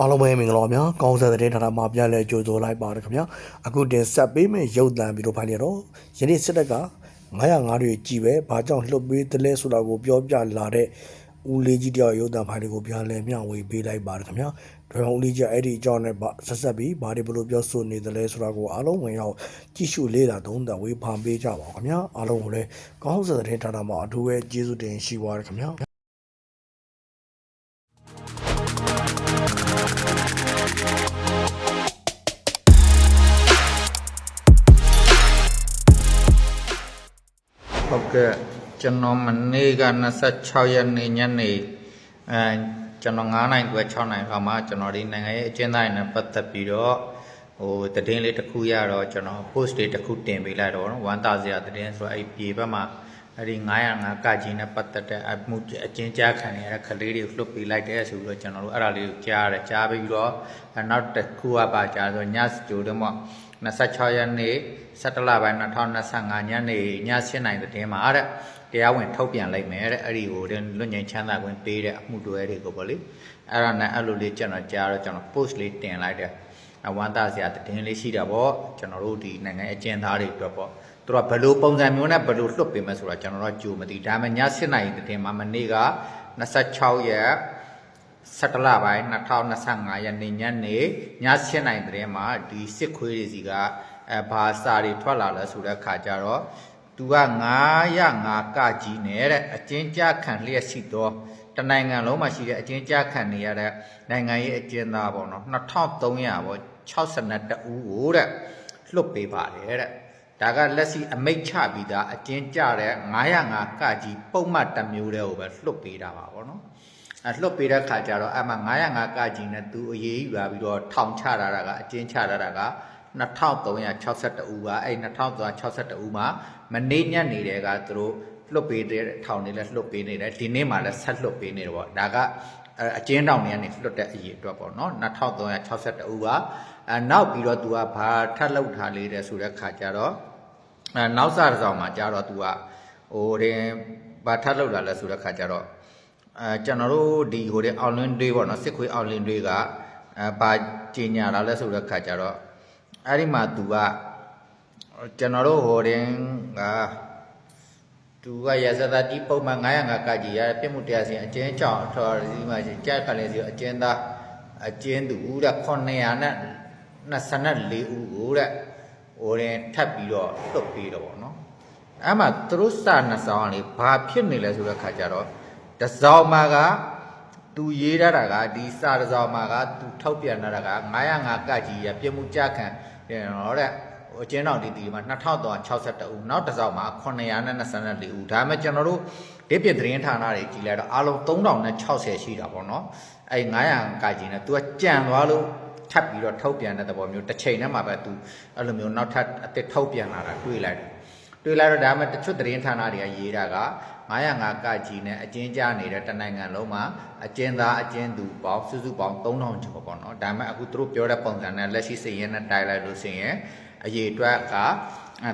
အားလုံးပဲမင်္ဂလာပါဗျာကောင်းစားတဲ့ဌာနမှာပြန်လဲကြိုဆိုလိုက်ပါတယ်ခင်ဗျာအခုတင်ဆက်ပေးမယ့်ရုပ်သံဗီဒီယိုဖိုင်တွေတော့ယနေ့စစ်တပ်က905တွေကြည်ပဲဘာကြောင့်လှုပ်ပေးတယ်လဲဆိုတာကိုပြောပြလာတဲ့ဦးလေးကြီးတယောက်ရုပ်သံဖိုင်တွေကိုပြန်လဲမျှဝေပေးလိုက်ပါတယ်ခင်ဗျာဒရဦးလေးကြီးအဲ့ဒီအကြောင်းနဲ့ဆက်ဆက်ပြီးဘာတွေဘလို့ပြောဆိုနေတယ်လဲဆိုတာကိုအားလုံးဝင်ရောက်ကြည့်ရှုလေ့လာသုံးသပ်ဝေဖန်ပေးကြပါဦးခင်ဗျာအားလုံးကိုလည်းကောင်းစားတဲ့ဌာနမှာအထူးပဲကျေးဇူးတင်ရှိပါတယ်ခင်ဗျာ ဟုတ်ကဲ့ကျွန်တော်မနေ့က26ရက်နေ့ညနေအဲကျွန်တော်9နိုင်ခွဲ6နိုင်ခါမှကျွန်တော်ဒီနိုင်ငံရေးအကျဉ်းသားတွေနဲ့ပတ်သက်ပြီးတော့ဟိုတည်င်းလေးတစ်ခုရတော့ကျွန်တော် post လေးတစ်ခုတင်ပေးလိုက်တော့နော်ဝမ်းသာစရာတည်င်းဆိုတော့အဲ့ပြေဘက်မှာအဲ့ဒီ905ကကြီးနဲ့ပတ်သက်တဲ့အမှုအကျဉ်းကြားခံရတဲ့ကလေးတွေလွတ်ပေးလိုက်တဲ့ဆိုပြီးတော့ကျွန်တော်တို့အဲ့ဒါလေးကိုကြားရတယ်ကြားပြီးတော့နောက်တစ်ခုကပါကြားဆိုညစကြိုတော့မှ 26ရက်နေ့17လပိုင်း2025ညနေည7:00နာရီတင်းမှာတဲ့တရားဝင်ထုတ်ပြန်လိုက်မယ်တဲ့အဲ့ဒီကိုလွတ်ငြိမ်းချမ်းသာခွင့်ပေးတဲ့အမှုတွဲတွေကိုပေါ့လေအဲ့ဒါနဲ့အဲ့လိုလေးကျွန်တော်ကြားတော့ကျွန်တော် post လေးတင်လိုက်တယ်အဝမ်းသာစရာတင်းလေးရှိတာပေါ့ကျွန်တော်တို့ဒီနိုင်ငံအကျဉ်းသားတွေအတွက်ပေါ့သူတို့ကဘယ်လိုပုံစံမျိုးနဲ့ဘယ်လိုလွတ်ပေးမယ်ဆိုတာကျွန်တော်တို့ကြိုမသိဒါပေမဲ့ည7:00နာရီတင်းမှာမနေ့က26ရက် 17လပိုင်း2025ရက်နေ့ညနေည7:00နာရီတည်းမှာဒီစစ်ခွေးတွေစီကအဲဘာစာတွေထွက်လာလဲဆိုတဲ့ခါကျတော့သူက905ကကြီးနဲ့တဲ့အကျဉ်းကြခံလျက်ရှိသောတနိုင်ငံလုံးမှာရှိတဲ့အကျဉ်းကြခံနေရတဲ့နိုင်ငံရေးအကျဉ်းသားပေါ့နော်2300ပေါ့62ဦးကိုတဲ့လွတ်ပေးပါတယ်တဲ့ဒါကလက်ရှိအမိတ်ချပြီးသားအကျဉ်းကြတဲ့905ကကြီးပုံမှတ်တစ်မျိုးတည်းကိုပဲလွတ်ပေးတာပါပေါ့နော်အ လှုပ်ပေးတဲ့ခါကျတော့အမှ905ကကြီးနဲ့သူအရေးယူလာပြီးတော့ထောင်ချတာတာကအကျဉ်းချတာတာက2362ဦးပါအဲ့2362ဦးမှာမနေ့ညနေတည်းကသူတို့လှုပ်ပေးတဲ့ထောင်တွေလည်းလှုပ်ပေးနေတယ်ဒီနေ့မှလည်းဆက်လှုပ်ပေးနေတယ်ပေါ့ဒါကအကျဉ်းတောင်တွေကနေလှုပ်တဲ့အရေးအတွက်ပေါ့နော်2362ဦးပါအဲနောက်ပြီးတော့သူကဘာထပ်လှုပ်ထားလေးတယ်ဆိုတဲ့ခါကျတော့အဲနောက်စားတစ်စောင်မှာကျတော့သူကဟိုတင်ဘာထပ်လှုပ်လာလဲဆိုတဲ့ခါကျတော့ အဲကျွန်တော်တို့ဒီဟိုတဲ့အောင်လင်းတွေးပေါ့နော်စစ်ခွေးအောင်လင်းတွေကအဲပါကြင်ညာလာလဲဆိုတဲ့ခါကျတော့အဲ့ဒီမှာသူကကျွန်တော်တို့ဟိုတဲ့ကသူကရဇသတိပုံမှန်905ကကြီးရပြစ်မှုတရားစီအကျဉ်းချောင်းထော်ဒီမှာကြားခလည်းစီအကျဉ်းသားအကျဉ်းသူဦးတဲ့900နဲ့24ဦးကိုတဲ့ဟိုတဲ့ထပ်ပြီးတော့လွတ်ပြီးတော့ပေါ့နော်အဲ့မှာသူတို့စာနှစ်ဆောင်လေးဘာဖြစ်နေလဲဆိုတဲ့ခါကျတော့ တစောင်းမှာကသူရေးထားတာကဒီစာတစောင်းမှာကသူထုတ်ပြန်ထားတာက905ကကြီးရပြမှုကြခံတော့တဲ့ဟိုအကျဉ်းတော်ဒီဒီမှာ2362ဦးနောက်တစ်စောင်းမှာ924ဦးဒါပေမဲ့ကျွန်တော်တို့ဒီပြသတင်းဌာနတွေကြည်လိုက်တော့အားလုံး3060ရှိတာပေါ့နော်အဲ900ကကြီးနဲ့ तू ကကြံသွားလို့ထပ်ပြီးတော့ထုတ်ပြန်တဲ့သဘောမျိုးတစ်ချိန်တည်းမှာပဲ तू အဲ့လိုမျိုးနောက်ထပ်အစ်စ်ထုတ်ပြန်လာတာတွေ့လိုက်တယ်တွေ့လာတော့ဒါမှတချို့သတင်းဌာနတွေကရေးတာက 905ကကြီးနဲ့အကျဉ်းကြားနေတဲ့တနိုင်ငံလုံးမှာအကျဉ်းသားအကျဉ်းသူပေါင်းစုစုပေါင်း3000ကျော်ပေါ့နော်ဒါမှအခုသူတို့ပြောတဲ့ပုံစံနဲ့လက်ရှိစည်ရင်နဲ့တိုက်လိုက်လို့ဆိုရင်အရေးအတွက်က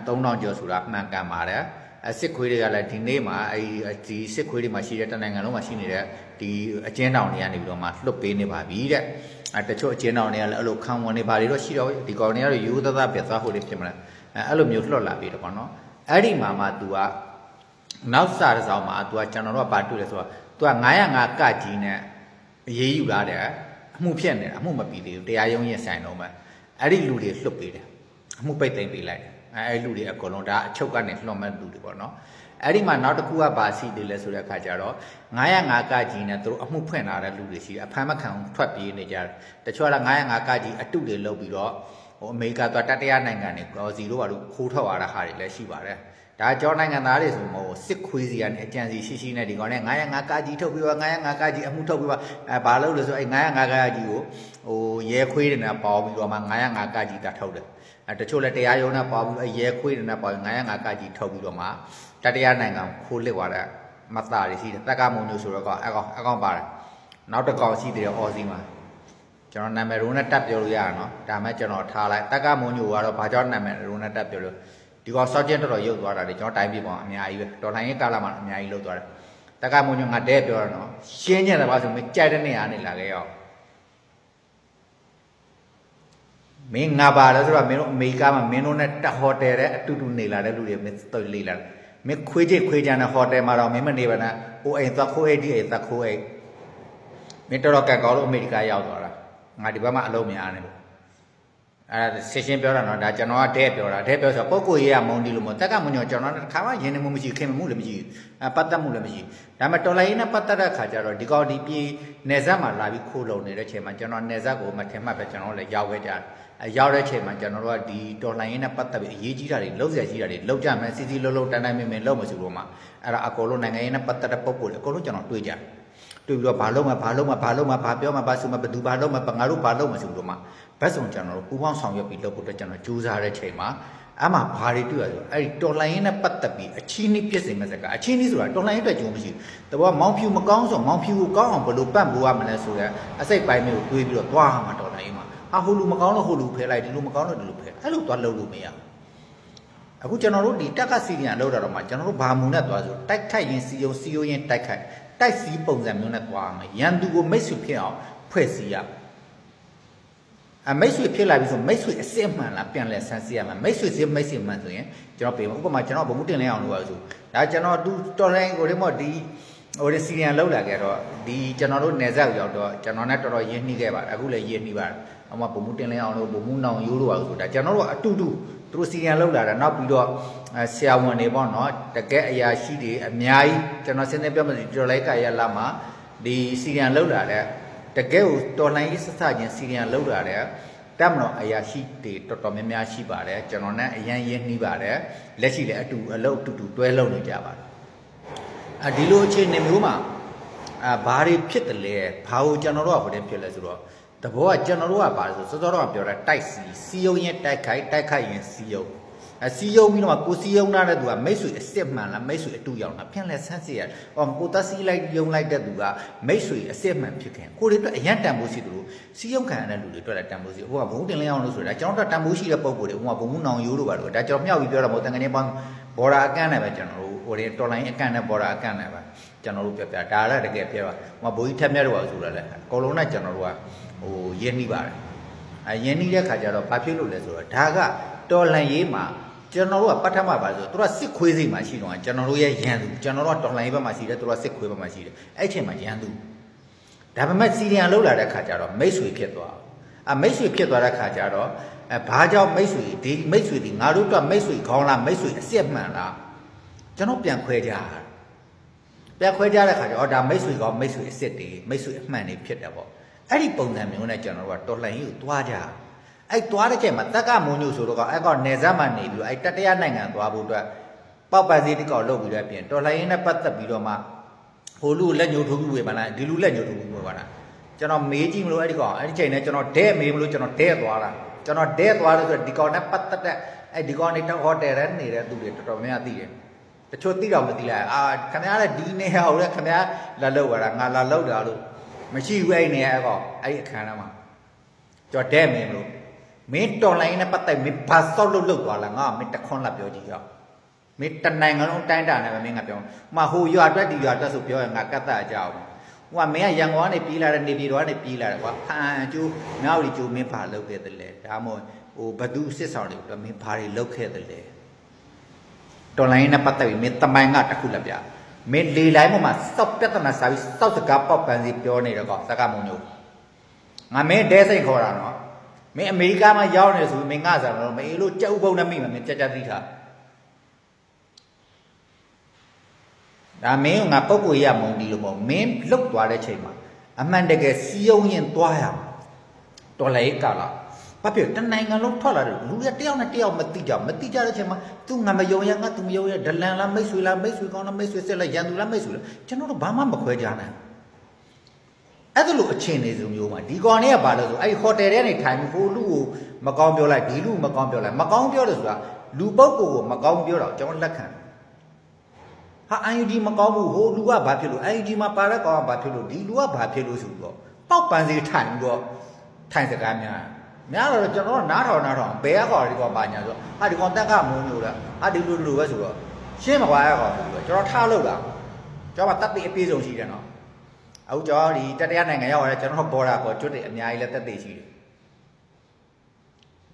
3000ကျော်ဆိုတာမှန်ကန်ပါတယ်အစစ်ခွေးတွေကလည်းဒီနေ့မှာအဲဒီစစ်ခွေးတွေမှာရှိတဲ့တနိုင်ငံလုံးမှာရှိနေတဲ့ဒီအကျဉ်းတောင်တွေကနေပြီးတော့မှလွတ်ပေးနေပါပြီတဲ့အဲတချို့အကျဉ်းတောင်တွေကလည်းအဲ့လိုခံဝန်နေပါတွေတော့ရှိတော့ဒီကောင်တွေကတော့ရိုးသားသားပြတ်သွားဖို့တွေဖြစ်မလားအဲအဲ့လိုမျိုးလွတ်လာပြီတော့ပေါ့နော်အဲ့ဒီမှာမှ तू က နောက်စားတစ်စောင်းမှာ तू ကကျွန်တော်တို့ကဘာတွေ့လဲဆိုတော့ तू က905ကကြီးနဲ့အေးအေးယူလာတယ်အမှုဖြစ်နေတာအမှုမပြီးသေးဘူးတရားရုံးရင်ဆိုင်တော့မှအဲ့ဒီလူတွေလွတ်ပေးတယ်အမှုပိတ်သိမ်းပေးလိုက်တယ်အဲ့ဒီလူတွေအကုန်လုံးဒါအချုပ်ကနေလွှတ်မဲ့လူတွေပေါ့နော်အဲ့ဒီမှာနောက်တစ်ခုကဘာစီသေးလဲဆိုတဲ့အခါကျတော့905ကကြီးနဲ့သူတို့အမှုဖွင့်လာတဲ့လူတွေရှိတယ်အဖမ်းမခံထွက်ပြေးနေကြတယ်တချို့က905ကကြီးအတုတွေလုပ်ပြီးတော့ဟိုအမေရိကသွားတတိယနိုင်ငံတွေကောစီတို့ဘာလို့ခိုးထွက်လာတဲ့ဟာတွေလည်းရှိပါတယ် ဒါကြောနိုင်ငံသားတွေဆိုမဟုတ်စစ်ခွေးစီကနေအကြံစီရှိရှိနဲ့ဒီကောင်နဲ့905ကကြီးထုတ်ပြီးတော့905ကကြီးအမှုထုတ်ပြီးတော့အဲဘာလို့လဲဆိုအဲ905ကကြီးကိုဟိုရဲခွေးတွေနဲ့ပေါပြီးတော့မှ905ကကြီးတထုတ်တယ်အဲတချို့လည်းတရားရုံးနဲ့ပေါပြီးအဲရဲခွေးတွေနဲ့ပေါ905ကကြီးထုတ်ပြီးတော့မှတတိယနိုင်ငံခိုးလစ်သွားတဲ့မသားတွေရှိတယ်တက်ကမုံမျိုးဆိုတော့အကောင်အကောင်ပါတယ်နောက်တစ်ကောင်ရှိသေးတယ်အော်စီမှာကျွန်တော်နာမည်ရုံးနဲ့တက်ပြောလို့ရတာနော်ဒါမဲ့ကျွန်တော်ထားလိုက်တက်ကမွန်ညိုကတော့ဘာကြောင့်နာမည်ရုံးနဲ့တက်ပြောလို့ ဒီကောင်စောကျင်းတော်တော်ရုပ်သွားတာလေကျွန်တော်တိုင်းပြပေါင်းအများကြီးပဲတော်လိုင်းရေးကာလမှာအများကြီးလှုပ်သွားတယ်တက်ကမွန်ညိုငါတဲပြောရနော်ရှင်းကြတယ်ပါဆိုမကြိုက်တဲ့နေရာနေလာခဲ့ရောမင်းငါပါလဲဆိုတော့မင်းတို့အမေရိကမှာမင်းတို့နဲ့တက်ဟိုတယ်တဲ့အတူတူနေလာတဲ့လူတွေမင်းတို့လေလာမင်းခွေးချစ်ခွေးချမ်းတဲ့ဟိုတယ်မှာတော့မင်းမနေပါနဲ့ဟိုအိမ်သက်ခိုးအိမ်ဒီအိမ်သက်ခိုးအိမ်မင်းတော်တော်ကံကောင်းလို့အမေရိကရောက်သွားတာငါဒီဘက်မှာအလုံးများနေလို့ အဲဆင်းရှင်းပြောတာနော်ဒါကျွန်တော်ကတဲ့ပြောတာတဲ့ပြောဆိုပုံကိုရေးရမုန်းဒီလို့မတက်ကမညောကျွန်တော်တစ်ခါမှရင်းနေမှုမရှိခင်မှုလည်းမရှိအဲပတ်သက်မှုလည်းမရှိဒါပေမဲ့တော်လိုင်းနဲ့ပတ်သက်တဲ့ခါကျတော့ဒီကောင်ဒီပြည်နေဆက်မှာလာပြီးခိုးလုံနေတဲ့ချိန်မှာကျွန်တော်နေဆက်ကိုမထင်မှတ်ပဲကျွန်တော်လည်းရောက်ခဲ့ကြတယ်အဲရောက်တဲ့ချိန်မှာကျွန်တော်တို့ကဒီတော်လိုင်းနဲ့ပတ်သက်ပြီးအရေးကြီးတာတွေလှုပ်ရှားကြီးတာတွေလှုပ်ကြမယ်စီစီလှုပ်လှုပ်တန်းတန်းမင်းမင်းလှုပ်မစုလို့မှာအဲ့ဒါအကုန်လုံးနိုင်ငံရေးနဲ့ပတ်သက်တဲ့ပုံကိုလေအကုန်လုံးကျွန်တော်တွေ့ကြတယ်တွေ့ပြီးတော့ဘာလုံးမဘာလုံးမဘာလုံးမဘာပြောမဘာဆိုမဘသူဘာလုံးမငါတို့ဘာလုံးမဆိုလို့မှာ ဘက်ဆောင်ကျွန်တော်တို့ပူပေါင်းဆောင်ရွက်ပြီးလုပ်ဖို့အတွက်ကျွန်တော်ကြိုးစားတဲ့ချိန်မှာအမှဘာတွေတွေ့ရဆိုအဲ့ဒီတော်လိုင်းရေးနဲ့ပတ်သက်ပြီးအချင်းကြီးပြည့်စင်မဲ့စကားအချင်းကြီးဆိုတာတော်လိုင်းရေးအတွက်ကြုံမရှိဘူးတဘောမောင်ဖြူမကောင်းဆိုမောင်ဖြူကိုကောင်းအောင်ဘယ်လိုပတ်ဖို့ရမလဲဆိုတဲ့အစိတ်ပိုင်းမျိုးကိုတွေးပြီးတော့သွားမှာတော်လိုင်းရေးမှာဟာဟိုလူမကောင်းလို့ဟိုလူဖယ်လိုက်ဒီလူမကောင်းလို့ဒီလူဖယ်အဲ့လိုသွားလုပ်လို့မရဘူးအခုကျွန်တော်တို့ဒီတက်ကစီရီယံလောက်တာတော့မှကျွန်တော်တို့ဘာမူနဲ့သွားဆိုတိုက်ခိုက်ရင်စီယုံစီယုံရင်တိုက်ခိုက်တိုက်စီပုံစံမျိုးနဲ့သွားမယ်ရန်သူကိုမိတ်ဆွေဖြစ်အောင်ဖွဲ့စည်းရမယ် အမိတ်ဆွေဖြစ်လာပြီဆိုမိတ်ဆွေအစစ်မှန်လားပြန်လဲဆန်းစစ်ရမှာမိတ်ဆွေစစ်မိတ်ဆွေမှန်ဆိုရင်ကျွန်တော်ပြင်ဥပမာကျွန်တော်ဘုံမှုတင်လဲအောင်လို့ပါဆိုဒါကျွန်တော်သူတော်လိုင်းကိုဒီမော့ဒီဟိုဒီစီရီယံလောက်လာခဲ့တော့ဒီကျွန်တော်တို့နေဆက်ရောက်တော့ကျွန်တော်နဲ့တော်တော်ရင်းနှီးခဲ့ပါတယ်အခုလည်းရင်းနှီးပါတယ်အမဘုံမှုတင်လဲအောင်လို့ဘုံမှုနောင်ရိုးလို့ပါဆိုဒါကျွန်တော်တို့အတူတူသူတို့စီရီယံလောက်လာတာနောက်ပြီးတော့ဆရာဝန်တွေပေါ့နော်တကယ်အရာရှိတွေအများကြီးကျွန်တော်စဉ်းစားပြောမှဆိုတော်လိုင်းကရလာမှာဒီစီရီယံလောက်လာတဲ့ တကယ်ကိုတော်လိုင်းရေးစစချင်းစီရီယံလောက်လာတဲ့တက်မတော်အရာရှိတွေတော်တော်များများရှိပါတယ်ကျွန်တော်နဲ့အရန်ရင်းနှီးပါတယ်လက်ရှိလည်းအတူအလုပ်အတူတူတွဲလုပ်နေကြပါတယ်အဒီလိုအခြေအနေမျိုးမှာအာဘာတွေဖြစ်တယ်လဲဘာကိုကျွန်တော်တို့ကဟိုတဲ့ဖြစ်လဲဆိုတော့တဘောကကျွန်တော်တို့ကဘာလဲဆိုစောစောတော့ပြောတာတိုက်စီစီယုံရင်တိုက်ခိုက်တိုက်ခိုက်ရင်စီယုံ အစီယုံပြီးတော့ကိုစီယုံလာတဲ့သူကမိတ်ဆွေအစ်စ်မှန်လားမိတ်ဆွေအတူရောက်တာပြန်လဲဆန်းစစ်ရ။အော်ကိုသက်စီလိုက်ယုံလိုက်တဲ့သူကမိတ်ဆွေအစ်စ်မှန်ဖြစ်ခင်ကိုတွေအတွက်အရန်တန်ဖိုးရှိသူတို့စီယုံခံရတဲ့လူတွေအတွက်လည်းတန်ဖိုးရှိဟိုကဘုံတင်လင်းအောင်လို့ဆိုတာကျွန်တော်တို့တန်ဖိုးရှိတဲ့ပုံကိုယ်တွေဟိုကဘုံမှုနောင်ရိုးတို့ပါတော့ဒါကျွန်တော်မြောက်ပြီးပြောတာမဟုတ်တန်ငင်းပေါင်းဘော်ဒါအကန့်နဲ့ပဲကျွန်တော်တို့ဟိုတွေတော်လိုင်းအကန့်နဲ့ဘော်ဒါအကန့်နဲ့ပဲကျွန်တော်တို့ပြပြဒါလည်းတကယ်ပြောပါဟိုကဘိုးကြီးထက်မြတ်တော့ဆိုတာလဲအကုန်လုံးနဲ့ကျွန်တော်တို့ကဟိုရင်းနှီးပါတယ်အဲရင်းနှီးတဲ့ခါကျတော့ဘာဖြစ်လို့လဲဆိုတော့ဒါကတော်လန်ရေးမှာ ကျွန်တော်တို့ကပထမပါဆိုသူကစစ်ခွေးစိတ်မှာရှိတော့ကျွန်တော်တို့ရဲ့ရန်သူကျွန်တော်တို့ကတော်လိုင်းဘက်မှာရှိတယ်သူတို့ကစစ်ခွေးဘက်မှာရှိတယ်အဲ့ချိန်မှာရန်သူဒါပေမဲ့စီရီယံလောက်လာတဲ့ခါကျတော့မိတ်ဆွေဖြစ်သွားအမိတ်ဆွေဖြစ်သွားတဲ့ခါကျတော့အဲဘာကြောင့်မိတ်ဆွေဒီမိတ်ဆွေဒီငါတို့ကမိတ်ဆွေခေါင်းလားမိတ်ဆွေအစ်စ်မှန်လားကျွန်တော်ပြန်ခွဲကြတာပြန်ခွဲကြတဲ့ခါကျတော့ဒါမိတ်ဆွေကောမိတ်ဆွေအစ်စ်တွေမိတ်ဆွေအမှန်တွေဖြစ်တယ်ပေါ့အဲ့ဒီပုံစံမျိုးနဲ့ကျွန်တော်တို့ကတော်လှန်ရေးကိုတွားကြတာ အဲ့သွားတဲ့ချိန်မှာတက်ကမုံညိုဆိုတော့ကအဲ့ကောနေဆက်မှာနေပြီးတော့အဲ့တတရနိုင်ငံသွားဖို့အတွက်ပောက်ပန်းစည်းတစ်ကောက်လုပ်ပြီးတော့ပြင်တော်လှန်ရေးနဲ့ပတ်သက်ပြီးတော့မှဟိုလူလက်ညှိုးထိုးပြီးဝေပါလားဒီလူလက်ညှိုးထိုးပြီးဝေပါလားကျွန်တော်မေးကြည့်မလို့အဲ့ဒီကောင်အဲ့ဒီချိန်နဲ့ကျွန်တော်ဒဲမေးမလို့ကျွန်တော်ဒဲသွားတာကျွန်တော်ဒဲသွားလို့ဆိုတော့ဒီကောင်နဲ့ပတ်သက်တဲ့အဲ့ဒီကောင်နေတဲ့ဟိုတယ်ထဲနေတဲ့သူတွေတော်တော်များများသိတယ်တချို့သိတော့မသိလိုက်အာခင်ဗျားလည်းဒီနေဟောက်လည်းခင်ဗျားလာလောက်ပါလားငါလာလောက်တာလို့မရှိဘူးအဲ့နေအဲ့ကောင်အဲ့ဒီအခန်းထဲမှာကျွန်တော်ဒဲမေးမလို့ မင်းတော်လိုင်းနဲ့ပတ်သက်မင်းဘာစောက်လို့လုတ်သွားလားငါမင်းတခွန်းလာပြောကြည့်ရအောင်မင်းတနိုင်ငံလုံးတိုင်းတာနဲ့ပဲမင်းကပြောမဟိုရွာအတွက်ဒီရွာအတွက်ဆိုပြောရင်ငါကတ်တအကြောက်ဟိုကမင်းကရန်ကုန်ကနေပြေးလာတဲ့နေပြည်တော်ကနေပြေးလာတယ်ကွာဖန်ကျိုးမြောက်ရီကျိုးမင်းဘာလုပ်ခဲ့တယ်လဲဒါမှမဟုတ်ဟိုဘသူစစ်ဆောင်တွေအတွက်မင်းဘာတွေလုပ်ခဲ့တယ်လဲတော်လိုင်းနဲ့ပတ်သက်ပြီးမင်းတမိုင်းကတစ်ခုလက်ပြမင်းလေလိုင်းပေါ်မှာစောက်ပြဿနာစားပြီးစောက်စကားပေါက်ပန်းစီပြောနေတော့ကောစကားမုံညိုငါမင်းဒဲစိတ်ခေါ်တာနော် မင်းအမေရိကမှာရောက်နေဆိုပြီးမင်းငါစားတော့မအေးလို့ကြက်ဥပုံနဲ့မိမှာမင်းကြက်ကြက်သိထားဒါမင်းကငါပုံကိုရမုံဒီလို့မဟုတ်မင်းလုတ်သွားတဲ့ချိန်မှာအမှန်တကယ်စီယုံရင်သွားရမှာတော်လေကလာဘာဖြစ်တနိုင်ငံလုံးထွက်လာတယ်လူရတယောက်နဲ့တယောက်မသိကြမသိကြတဲ့ချိန်မှာ तू ငါမယုံရငါ तू မယုံရဒလန်လားမိတ်ဆွေလားမိတ်ဆွေကောင်းလားမိတ်ဆွေဆက်လားရန်သူလားမိတ်ဆွေလားကျွန်တော်တို့ဘာမှမခွဲကြနိုင်ဘူး အဲ့ဒါလိုအချင်းနေစုံမျိုးမှာဒီကောင်တွေကဘာလို့ဆိုအဲ့ဒီဟိုတယ်ထဲနေထိုင်ပြီးဟိုလူကိုမကောင်းပြောလိုက်ဒီလူမကောင်းပြောလိုက်မကောင်းပြောတယ်ဆိုတာလူပုဂ္ဂိုလ်ကိုမကောင်းပြောတော့ကျွန်တော်လက်ခံဟာ IUD မကောင်းဘူးဟိုလူကဘာဖြစ်လို့ IUD မှာပါတဲ့ကောင်ကဘာဖြစ်လို့ဒီလူကဘာဖြစ်လို့ဆိုတော့ပေါက်ပန်းစီထိုင်ပြီးတော့ထိုင်စကားများများတော့ကျွန်တော်နားထောင်နားထောင်ဘယ်ကကောင်ဒီကောင်ပါညာဆိုဟာဒီကောင်တက်ကမုန်းလို့လားဟာဒီလူလူပဲဆိုတော့ရှင်းမကွာရကောင်ဆိုတော့ကျွန်တော်ထားလို့လားကျွန်တော်ကတပ်ပြီးအပြေဆုံးရှိတယ်နော် အခုကျွန်တော်ဒီတတရားနိုင်ငံရောက်ရတဲ့ကျွန်တော်ဘော်ဒါပေါ်ကျွတ်တွေအများကြီးလည်းတက်သေးရှိတယ်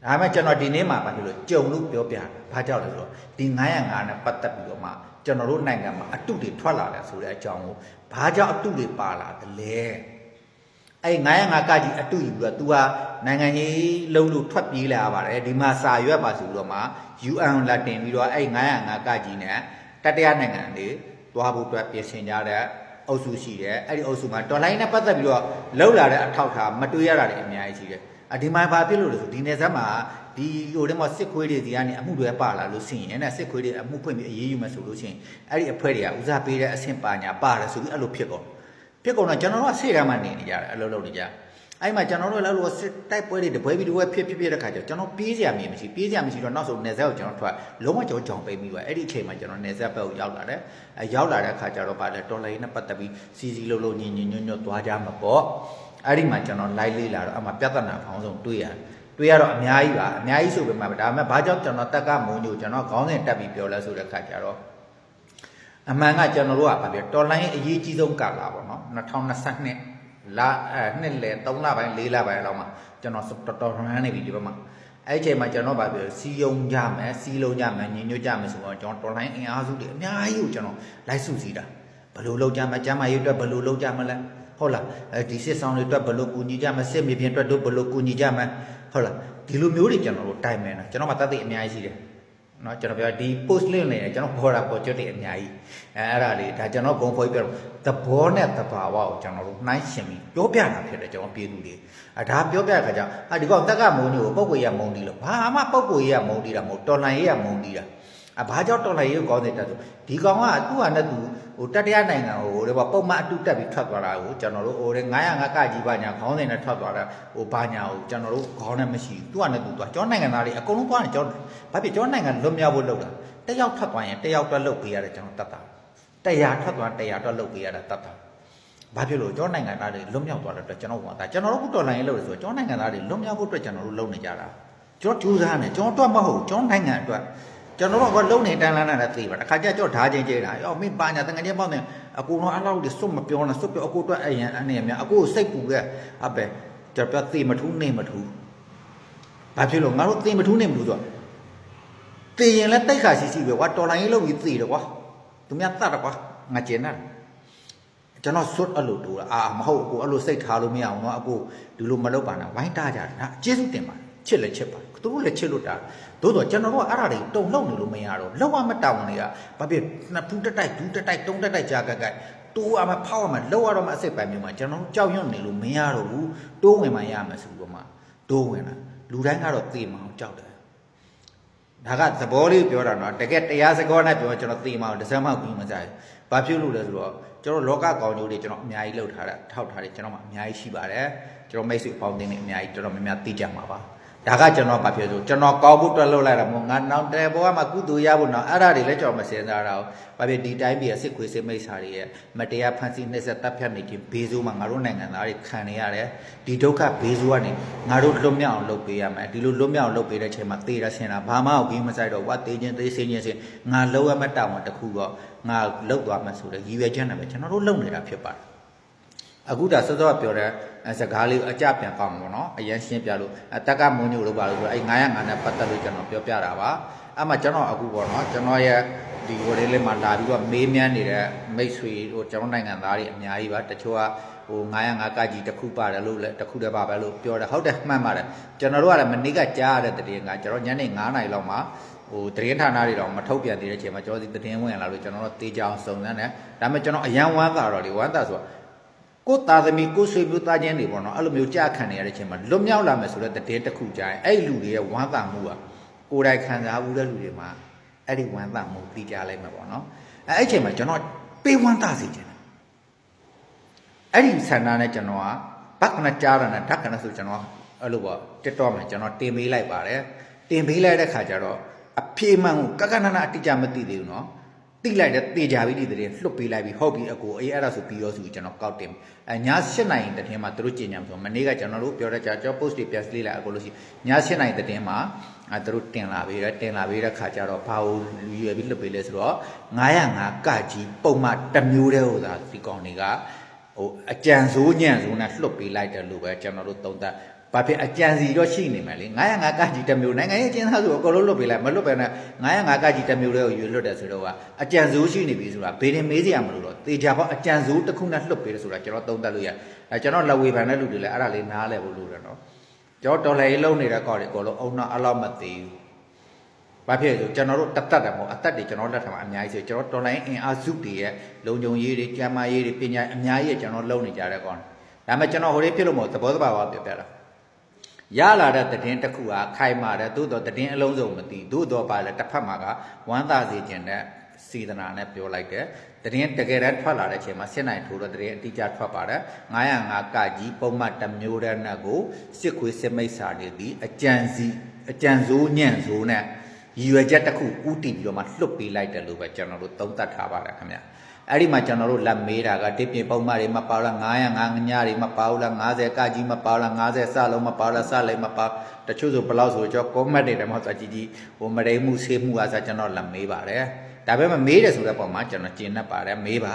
ဒါပေမဲ့ကျွန်တော်ဒီနေ့မှာဘာဖြစ်လို့ကြုံလို့ပြောပြတာဘာကြောင့်လဲဆိုတော့ဒီ905နဲ့ပတ်သက်ပြီးတော့မှကျွန်တော်တို့နိုင်ငံမှာအတုတွေထွက်လာတယ်ဆိုတဲ့အကြောင်းကိုဘာကြောင့်အတုတွေပါလာတယ်လဲအဲ့905ကကြီးအတုယူပြီးတော့ तू ဟာနိုင်ငံရေးလုံးလို့ထွက်ပြေးလာပါတယ်ဒီမှာစာရွက်ပါဆိုတော့မှ UN လာတင်ပြီးတော့အဲ့905ကကြီးနဲ့တတိယနိုင်ငံတွေသွားဖို့အတွက်ပြင်ဆင်ကြတဲ့ အုပ်စုရှိတယ်အဲ့ဒီအုပ်စုမှာတော်လိုင်းနဲ့ပတ်သက်ပြီးတော့လှုပ်လာတဲ့အထောက်အထားမတွေ့ရတာတွေအများကြီးရှိတယ်အဒီမှာဘာဖြစ်လို့လဲဆိုဒီနယ်စပ်မှာဒီဟိုတဲမှာစစ်ခွေးတွေဒီကနေအမှုတွေပါလာလို့ရှိရင်အဲ့စစ်ခွေးတွေအမှုဖွင့်ပြီးအေးအေးယူမယ်ဆိုလို့ရှိရင်အဲ့ဒီအဖွဲ့တွေကဦးစားပေးတဲ့အဆင့်ပါညာပါတယ်ဆိုပြီးအဲ့လိုဖြစ်ကုန်ဖြစ်ကုန်တော့ကျွန်တော်တို့ကစိတ်ရမ်းမှနေနေကြတယ်အဲ့လိုလုပ်နေကြ အဲ့မှာကျွန်တော်တို့လည်းအဲ့လိုစစ်တိုက်ပွဲတွေတပွဲပြီးတပွဲဖြစ်ဖြစ်ဖြစ်တဲ့ခါကျကျွန်တော်ပြေးစရာမြင်မရှိပြေးစရာမရှိတော့နောက်ဆုံးနယ်စပ်ကိုကျွန်တော်ထွက်လုံးဝကြောင်ကြောင်ပိတ်ပြီးပါအဲ့ဒီအချိန်မှာကျွန်တော်နယ်စပ်ဘက်ကိုရောက်လာတယ်အဲရောက်လာတဲ့ခါကျတော့ဗာလဲတော်လိုင်းနဲ့ပတ်သက်ပြီးစီစီလုံးလုံးညင်ညင်ညွတ်ညွတ်သွားကြမှာပေါ့အဲ့ဒီမှာကျွန်တော်လိုက်လေးလာတော့အမှပြဿနာဖောင်းဆုံးတွေ့ရတယ်တွေ့ရတော့အများကြီးပါအများကြီးဆိုပေမဲ့ဒါပေမဲ့ဘာကြောင့်ကျွန်တော်တက်ကမုံညိုကျွန်တော်ခေါင်းစဉ်တက်ပြီးပြောလဲဆိုတဲ့ခါကျတော့အမှန်ကကျွန်တော်တို့ကဗာပြောတော်လိုင်းအရေးကြီးဆုံးကာလပေါ့နော်2022 လအဲနှစ်လ3လပိုင်း4လပိုင်းလောက်မှာကျွန်တော်တော်တော်ရမ်းနေပြီဒီဘက်မှာအဲ့ဒီအချိန်မှာကျွန်တော်ဗာပြောစီယုံကြမယ်စီလုံးကြမယ်ညင်ညွတ်ကြမယ်ဆိုတော့ကျွန်တော်တော်လိုင်းအင်အားစုတွေအများကြီးကိုကျွန်တော်လိုက်စုစည်းတာဘယ်လိုလုပ်ကြမလဲကျမ်းမာရေးအတွက်ဘယ်လိုလုပ်ကြမလဲဟုတ်လားအဲဒီစစ်ဆောင်တွေအတွက်ဘယ်လိုကူညီကြမလဲစစ်မြေပြင်အတွက်တို့ဘယ်လိုကူညီကြမလဲဟုတ်လားဒီလိုမျိုးတွေကျွန်တော်တို့တိုင်မယ်နော်ကျွန်တော်မှတတ်သိအများကြီးရှိတယ် เนาะကျွန်တော်ပြောဒီ post link နဲ့ကျွန်တော်ခေါ်တာပေါ်ကျွတ်တယ်အများကြီးအဲအဲ့ဒါလေးဒါကျွန်တော်ဂုံဖော်ပြတော့သဘောနဲ့သဘာဝကိုကျွန်တော်တို့နှိုင်းရှင်ပြီးပြောပြတာဖြစ်တယ်ကျွန်တော်ပြည်သူတွေအဲဒါပြောပြတဲ့ခါကျအာဒီကောင်တက်ကမုံကြီးကိုပုတ်ကိုရမုံတီးလို့ဘာမှပုတ်ကိုရမုံတီးတာမဟုတ်တော်လန်ရေးရမုံတီးတာအဘာကြောင့်တော်လိုင်းရေးကိုကောင်းတဲ့တက်ဆိုဒီကောင်ကသူ့ဟာနဲ့သူ ဟိုတတိယနိုင်ငံဟိုလေပေါ့ပုံမှန်အတူတက်ပြီးထွက်သွားတာကိုကျွန်တော်တို့ဟိုလေ905ကကြီးပါညာခေါင်းစဉ်နဲ့ထွက်သွားတာဟိုဘာညာကိုကျွန်တော်တို့ခေါင်းနဲ့မရှိဘူးသူ့ဟာနဲ့သူသွားကျွန်တော်နိုင်ငံသားတွေအကုန်လုံးသွားတယ်ကျွန်တော်ဘာဖြစ်ကျွန်တော်နိုင်ငံလွတ်မြောက်ဖို့လုပ်တာတယောက်ထွက်သွားရင်တယောက်တော့လုပ်ပေးရတယ်ကျွန်တော်တတ်တာတရားထွက်သွားတရားတော့လုပ်ပေးရတာတတ်တာဘာဖြစ်လို့ကျွန်တော်နိုင်ငံသားတွေလွတ်မြောက်သွားတဲ့အတွက်ကျွန်တော်ဝန်တာကျွန်တော်တို့ခုတော်လိုင်းရေးလုပ်တယ်ဆိုတော့ကျွန်တော်နိုင်ငံသားတွေလွတ်မြောက်ဖို့အတွက်ကျွန်တော်တို့လုပ်နေကြတာကျွန်တော်ကြိုးစားနေကျွန်တော်တော့မဟုတ်ကျွန်တော်နိုင်ငံအတွက် ကျွန်တော်တို့ကလုံနေတန်းလန်းနဲ့သိပါတခါကြကြော့ဓာချင်းကျဲတာရောမင်းပါညာတငငယ်ပေါက်နေအကူတော့အလောက်ဒီစွတ်မပြောနဲ့စွတ်ပြောအကူအတွက်အရင်အနေများအကူစိတ်ပူခဲ့အပဲကျွန်တော်ပြသိမထူးနေမထူးဘာဖြစ်လို့ငါတို့သိမထူးနေမထူးဆိုတော့သိရင်လည်းတိတ်ခါရှိရှိပဲကွာတော်လိုင်းရေးလုပ်ပြီးသိတယ်ကွာသူများတတ်တယ်ကွာငါကျင်တယ်ကျွန်တော်ဆွတ်အဲ့လိုတူတာအာမဟုတ်အကိုအဲ့လိုစိတ်ထားလို့မရအောင်နော်အကိုဒီလိုမလုပ်ပါနဲ့ဝိုင်းတားကြတယ်နော်ကျေးဇူးတင်ပါတယ် ချစ်လည်းချစ်ပါသူတို့လည်းချစ်လို့တာသို့တော့ကျွန်တော်တို့ကအဲ့ဒါတွေတုံလှုပ်နေလို့မရတော့လောက်ရမတောင်းနေတာဘာဖြစ်နှစ်ဖူးတက်တိုက်ဒူးတက်တိုက်တုံးတက်တိုက်ကြာကက်ကက်တိုးအမဖောက်ရမှာလောက်ရတော့မှအစ်စ်ပိုင်မျိုးမှာကျွန်တော်တို့ကြောက်ရွံ့နေလို့မရတော့ဘူးတိုးဝင်မှရမယ်ဆိုတော့မှတိုးဝင်တာလူတိုင်းကတော့သိမအောင်ကြောက်တယ်ဒါကသဘောလေးပြောတာနော်တကယ်တရားစကားနဲ့ပြောကျွန်တော်သိမအောင်တစ်စက်မှကူမစားဘူးဘာဖြစ်လို့လဲဆိုတော့ကျွန်တော်လောကကောင်းကျိုးတွေကျွန်တော်အများကြီးလှုပ်ထားတာထောက်ထားတယ်ကျွန်တော်မှအများကြီးရှိပါတယ်ကျွန်တော်မိတ်ဆွေအပေါင်းအသင်းတွေအများကြီးတော်တော်များများသိကြမှာပါ ဒါကကျွန်တော်ဘာဖြစ်ဆိုကျွန်တော်ကောင်းဖို့တွက်လုပ်လိုက်တာမဟုတ်ငါနောက်တဲဘောကမှကုသိုလ်ရဖို့နော်အဲ့ဒါတွေလည်းကျွန်တော်မစင်စားတာဘာဖြစ်ဒီတိုင်းပြည်စစ်ခွေစစ်မိတ်စာတွေရဲ့မတရားဖန်ဆီးနှိပ်စက်တပ်ဖြတ်နေခြင်းဘေးဆိုးမှာငါတို့နိုင်ငံသားတွေခံနေရတယ်ဒီဒုက္ခဘေးဆိုးကနေငါတို့လွတ်မြောက်အောင်လုပ်ပေးရမယ်ဒီလိုလွတ်မြောက်အောင်လုပ်ပေးတဲ့ချိန်မှာသေရဆင်တာဘာမှကိုကြီးမဆိုင်တော့ဝတ်သေးခြင်းသေးစင်းခြင်းစင်ငါလုံးဝမတောင်းအောင်တခုတော့ငါလောက်သွားမှဆိုတဲ့ရည်ရွယ်ချက်နဲ့ပဲကျွန်တော်တို့လုပ်နေတာဖြစ်ပါတယ် အခုဒါစောစောပြောတဲ့စကားလေးအကြပြန်ကောင်းမှာပေါ့နော်အရင်ရှင်းပြလို့တက်ကမုံညိုလို့ပါလို့ဆိုတော့အဲ905နဲ့ပတ်သက်လို့ကျွန်တော်ပြောပြတာပါအဲ့မှာကျွန်တော်အခုပေါ့နော်ကျွန်တော်ရဲ့ဒီဟိုလေးလေးမှာလာပြီးတော့မေးမြန်းနေတဲ့မိတ်ဆွေဟိုကျွန်တော်နိုင်ငံသားတွေအများကြီးပါတချို့ကဟို905ကကြီးတစ်ခုပါတယ်လို့လည်းတစ်ခုတည်းပါပဲလို့ပြောတယ်ဟုတ်တယ်မှန်ပါတယ်ကျွန်တော်တို့ကလည်းမနေ့ကကြားရတဲ့တည်ငါကျွန်တော်ညနေ9နာရီလောက်မှာဟိုတရင်ဌာနတွေတော့မထုတ်ပြန်သေးတဲ့အချိန်မှာကျွန်တော်ဒီတရင်ဝင်လာလို့ကျွန်တော်တို့တေးကြအောင်စုံစမ်းတယ်ဒါပေမဲ့ကျွန်တော်အရန်ဝမ်းသာတော့လေဝမ်းသာဆိုတော့ ကိုသားသမီးကိုဆွေမျိုးသားချင်းတွေပေါ့နော်အဲ့လိုမျိုးကြားခံနေရတဲ့အချိန်မှာလွတ်မြောက်လာမယ်ဆိုတော့တည်တစ်ခုကြားရင်အဲ့လူတွေရဲ့ဝမ်းသာမှုကကိုယ်တိုင်ခံစားမှုတဲ့လူတွေမှာအဲ့ဒီဝမ်းသာမှုသိကြလိုက်မှာပေါ့နော်အဲ့အဲ့အချိန်မှာကျွန်တော်ပေးဝမ်းသာစေချင်တယ်အဲ့ဒီဆန္ဒနဲ့ကျွန်တော်ကဘက်ကနကြားတာနဲ့ဓာတ်ကနဆိုကျွန်တော်အဲ့လိုပေါ့ TikTok မှာကျွန်တော်တင်ပေးလိုက်ပါတယ်တင်ပေးလိုက်တဲ့ခါကျတော့အဖြေမှန်ကိုကကနနအတိအကျမသိသေးဘူးနော် တိလိုက်တဲ့တေချာပြီးဒီတဲ့လှုပ်ပေးလိုက်ပြီးဟုတ်ပြီအကိုအေးအဲ့ဒါဆိုပြီးရောဆိုပြီးကျွန်တော်ကောက်တင်အဲည7နိုင်တဲ့တင်းမှာသူတို့ကြင်ညာဆိုမနေ့ကကျွန်တော်တို့ပြောတဲ့ကြာကျွန်တော် post တွေပြန်စလေးလိုက်အကိုလို့ရှိည7နိုင်တဲ့တင်းမှာအဲသူတို့တင်လာပြီးတော့တင်လာပြီးတဲ့ခါကျတော့ဘာလို့ရွယ်ပြီးလှုပ်ပေးလဲဆိုတော့905ကကြီးပုံမှတစ်မျိုးတည်းဟိုသာဒီကောင်တွေကဟိုအကြံစိုးညံ့စိုးနဲ့လှုပ်ပေးလိုက်တယ်လို့ပဲကျွန်တော်တို့သုံးသပ် ဘာဖြစ်အကြံစီတော့ရှိနေမယ်လေ905ကကြီးတစ်မျိုးနိုင်ငံရေးအကျဉ်းသားဆိုအကုန်လုံးလွတ်ပေးလိုက်မလွတ်ပဲနဲ့905ကကြီးတစ်မျိုးလေးကိုရွေလွတ်တယ်ဆိုတော့ကအကြံစိုးရှိနေပြီဆိုတာဘေးရင်မေးစရာမလိုတော့တေချာပေါ့အကြံစိုးတစ်ခုနဲ့လွတ်ပေးတယ်ဆိုတာကျွန်တော်သုံးသပ်လို့ရအဲကျွန်တော်လက်ဝေဖန်တဲ့လူတွေလည်းအဲ့ဒါလေးနားလဲဖို့လိုတယ်နော်ကျွန်တော်တော်လှန်ရေးလုပ်နေတဲ့ကောက်တွေအကုန်လုံးအုံနောက်အလောက်မသေးဘူးဘာဖြစ်လဲဆိုကျွန်တော်တို့တတ်တတ်တယ်မဟုတ်အသက်တွေကျွန်တော်လက်ထမှာအများကြီးဆိုကျွန်တော်တော်လိုင်းအင်အားစုတွေရဲ့လုံခြုံရေးတွေကျန်းမာရေးတွေပညာအများကြီးကျွန်တော်လုပ်နေကြတဲ့ကောင်ဒါပေမဲ့ကျွန်တော်ဟိုလေးဖြစ်လို့မဟုတ်သဘောတဘာဝပြောပြတာ ရလာတဲ့သတင်းတစ်ခုဟာခိုင်မာတယ်သို့တော့သတင်းအလုံးစုံမသိသို့တော့ပါလေတစ်ဖက်မှာကဝမ်းသာစေခြင်းနဲ့စေတနာနဲ့ပြောလိုက်တယ်သတင်းတကယ်တမ်းထွက်လာတဲ့အချိန်မှာစစ်နိုင်ထိုးတော့သတင်းအတိအကျထွက်ပါတယ်905ကကြီးပုံမှန်တစ်မျိုးတည်းနဲ့ကိုစစ်ခွေးစစ်မိတ်စာတွေဒီအကြံစီအကြံစိုးညံ့စိုးနဲ့ရည်ရွယ်ချက်တစ်ခုဥတည်ပြီးတော့မှလွတ်ပေးလိုက်တယ်လို့ပဲကျွန်တော်တို့သုံးသပ်ထားပါတယ်ခင်ဗျ အဲ့ဒီမှာကျွန်တော်တို့လက်မေးတာကတိပြင်ပုံမှန်တွေမပါလား905ညတွေမပါဘူးလား90ကကြီးမပါလား90စလုံးမပါလားစလိုက်မပါတချို့ဆိုဘယ်လောက်ဆိုကျွန်တော် comment တွေတယ်မဟုတ်ဆိုကြည်ကြည်ဟိုမရိမှုဆေးမှုအားစကျွန်တော်လက်မေးပါတယ်ဒါပေမဲ့မေးတယ်ဆိုတဲ့ပုံမှာကျွန်တော်ကျင်납ပါတယ်မေးပါ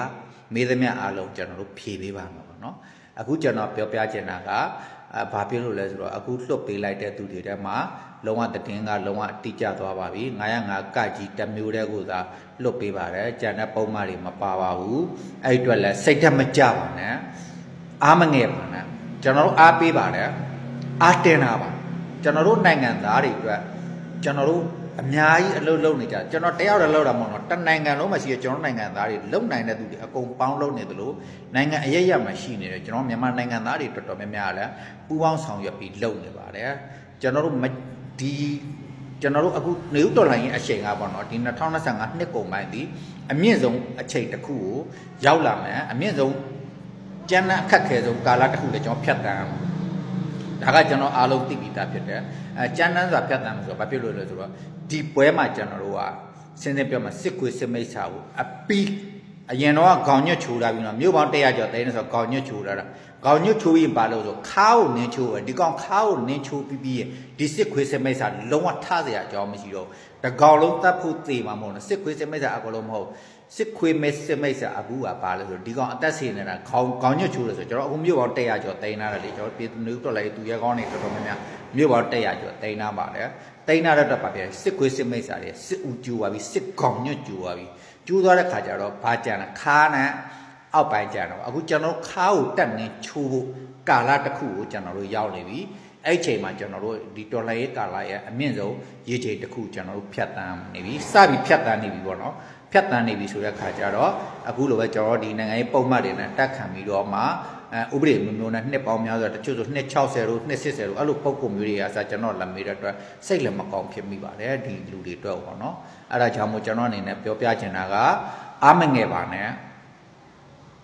မေးသမျှအားလုံးကျွန်တော်တို့ဖြေပေးပါမှာပေါ့နော်အခုကျွန်တော်ပြောပြချင်တာကအာဘာဖြစ်လို့လဲဆိုတော့အခုလွတ်ပေးလိုက်တဲ့သူတွေထဲမှာ လုံးဝတည်င်းကလုံးဝအတိကျသွားပါပြီ905ကကြီးတစ်မျိုးတည်းကိုသာလွတ်ပေးပါတယ်ကြံတဲ့ပုံမှန်တွေမပါပါဘူးအဲ့အတွက်လည်းစိတ်ဓာတ်မကြပါနဲ့အားမငယ်ပါနဲ့ကျွန်တော်တို့အားပေးပါတယ်အားတင်တာပါကျွန်တော်တို့နိုင်ငံသားတွေအတွက်ကျွန်တော်တို့အများကြီးအလုပ်လုပ်နေကြကျွန်တော်တယောက်တည်းလုပ်တာမဟုတ်တော့တနိုင်ငံလုံးမှာရှိတဲ့ကျွန်တော်နိုင်ငံသားတွေလုံနိုင်တဲ့သူတွေအကုန်ပေါင်းလုပ်နေသလိုနိုင်ငံအရရမှာရှိနေတယ်ကျွန်တော်မြန်မာနိုင်ငံသားတွေတော်တော်များများလည်းပူးပေါင်းဆောင်ရွက်ပြီးလုပ်နေပါတယ်ကျွန်တော်တို့မ ဒီကျွန်တော်တို့အခုနေဦးတော်လိုင်းရဲ့အချိန်ကပေါ့နော်ဒီ2025နှစ်ကုန်ပိုင်းဒီအမြင့်ဆုံးအချိန်တစ်ခုကိုရောက်လာမယ်အမြင့်ဆုံးကျန်းတဲ့အခက်ခဲဆုံးကာလတစ်ခုလည်းကျွန်တော်ဖြတ်တန်းအောင်ဒါကကျွန်တော်အားလုံးသိပြီးသားဖြစ်တယ်အဲကျန်းတန်းစွာဖြတ်တန်းမှာဆိုတော့ဘာဖြစ်လို့လဲဆိုတော့ဒီပွဲမှာကျွန်တော်တို့ကစင်းစင်းပြောမှာစစ်ကွေစစ်မိတ်စာကိုအပီး အရင်တော့ခေါင်းညွတ်ချိုးတာပြီးတော့မြို့ပေါင်း100ကျော်တိုင်းနေဆိုခေါင်းညွတ်ချိုးတာတာခေါင်းညွတ်ချိုးပြီးပါလို့ဆိုခါးကိုနင်းချိုးတယ်ဒီကောင်ခါးကိုနင်းချိုးပြီးပြီးရင်ဒီစစ်ခွေစစ်မိတ်စာလုံးဝထစရာအကြောင်းမရှိတော့တကောင်လုံးတတ်ဖို့သေမှာမဟုတ်ဘူးစစ်ခွေစစ်မိတ်စာအကောင်လုံးမဟုတ်စစ်ခွေမစ်စစ်မိတ်စာအခုကပါလို့ဆိုဒီကောင်အသက်ဆေနေတာခေါင်းခေါင်းညွတ်ချိုးတယ်ဆိုကျွန်တော်အခုမြို့ပေါင်း100ကျော်တိုင်းလာတယ်လေကျွန်တော်ပြည်သူမျိုးတော်လိုက်သူရဲကောင်းနေတော်တော်များများမြို့ပေါင်း100ကျော်တိုင်းလာပါတယ်တိုင်းလာတော့ပါပြန်စစ်ခွေစစ်မိတ်စာတွေစစ်ဦးကျူပါပြီစစ်ကောင်ညွတ်ကျူပါပြီ ကျူသွားတဲ့ခါကျတော့ဘာကြံလဲခါနဲ့အောက်ပိုင်းကြံတော့အခုကျွန်တော်ခါကိုတက်နေချိုးဖို့ကာလတစ်ခုကိုကျွန်တော်တို့ရောက်နေပြီအဲ့ချိန်မှာကျွန်တော်တို့ဒီတော်လိုင်းရေးကာလရဲ့အမြင့်ဆုံးရေချိန်တစ်ခုကျွန်တော်တို့ဖြတ်တန်းနေပြီစပြီးဖြတ်တန်းနေပြီပေါ့နော်ဖြတ်တန်းနေပြီဆိုတဲ့ခါကျတော့အခုလိုပဲကျွန်တော်ဒီနိုင်ငံရေးပုံမှန်တွေနဲ့တက်ခံပြီးတော့မှအဲ ဥပဒေမျိုးမျိုးနဲ့နှစ်ပေါင်းများစွာတချို့ဆိုနှစ်60တို့နှစ်80တို့အဲ့လိုပုံကုမျိုးတွေအစားကျွန်တော်လက်မေးတဲ့အတွက်စိတ်လည်းမကောင်းဖြစ်မိပါတယ်ဒီလူတွေအတွက်ပေါ့နော်အဲ့ဒါကြောင့်မို့ကျွန်တော်အနေနဲ့ပြောပြချင်တာကအားမငယ်ပါနဲ့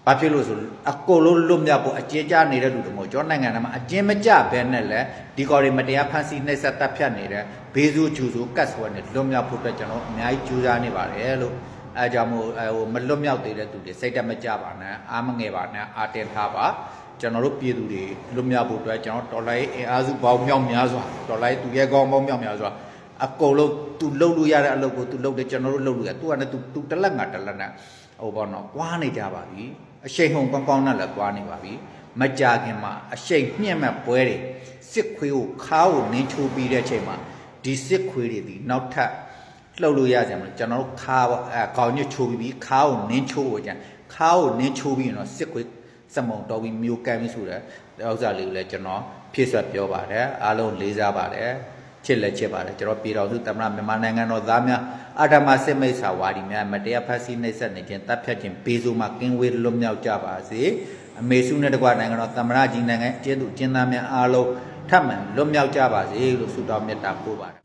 ဘာဖြစ်လို့ဆိုအကုန်လုံးလွတ်မြောက်ဖို့အကျဉ်းချနေတဲ့လူတွေမို့ကျွန်တော်နိုင်ငံထဲမှာအကျဉ်းမကျဘဲနဲ့လဲဒီကော်ရီမတရားဖန်ဆီးနှိပ်စက်တပ်ဖြတ်နေတဲ့ဘေးစုဂျူစုကတ်ဆွဲနဲ့လွတ်မြောက်ဖို့အတွက်ကျွန်တော်အများကြီးကြိုးစားနေပါတယ်လို့ အဲကြောင့်မို့ဟိုမလွတ်မြောက်သေးတဲ့သူတွေစိတ်တက်မကြပါနဲ့အားမငယ်ပါနဲ့အားတင်ထားပါကျွန်တော်တို့ပြည်သူတွေလွတ်မြောက်ဖို့အတွက်ကျွန်တော်တော်လိုင်းအင်အားစုပေါင်းမြောက်များစွာတော်လိုင်းသူရဲကောင်းပေါင်းမြောက်များစွာအကုန်လုံးသူလှုပ်လို့ရတဲ့အလုပ်ကိုသူလှုပ်တယ်ကျွန်တော်တို့လှုပ်လို့ရသူကလည်းသူသူတလက်ငါတလက်နဲ့ဟိုဘောနော်ကွာနေကြပါပြီအရှိန်ဟုန်ကောင်းကောင်းနဲ့လည်းသွားနေပါပြီမကြခင်မှာအရှိန်မြင့်မဲ့ပွဲတွေစစ်ခွေးကိုခါးကိုနင်းချိုးပြီးတဲ့အချိန်မှာဒီစစ်ခွေးတွေဒီနောက်ထပ် လှုပ်လို့ရကြမလို့ကျွန်တော်တို့ခါးအဲခေါင်းညှချိုးပြီးပြီးခါးကိုနင်းချိုးကိုကြံခါးကိုနင်းချိုးပြီးရင်တော့စစ်ခွေးစမုံတော်ပြီးမျိုးကန်ပြီးဆိုတဲ့ဥစ္စာလေးကိုလည်းကျွန်တော်ဖြည့်ဆွတ်ပြောပါတယ်အားလုံးလေးစားပါတယ်ချစ်လက်ချစ်ပါတယ်ကျွန်တော်ပြည်တော်စုတမန်မြန်မာနိုင်ငံတော်သားများအာဓမ္မစစ်မိတ်ဆာဝါဒီများမတရားဖက်စီနှိပ်စက်နေခြင်းတပ်ဖြတ်ခြင်းဘေးဆိုးမှကင်းဝေးလွတ်မြောက်ကြပါစေအမေစုနဲ့တကွနိုင်ငံတော်သမ္မတကြီးနိုင်ငံအကျဉ်းသူအကျဉ်းသားများအားလုံးထပ်မံလွတ်မြောက်ကြပါစေလို့ဆုတောင်းမေတ္တာပို့ပါတယ်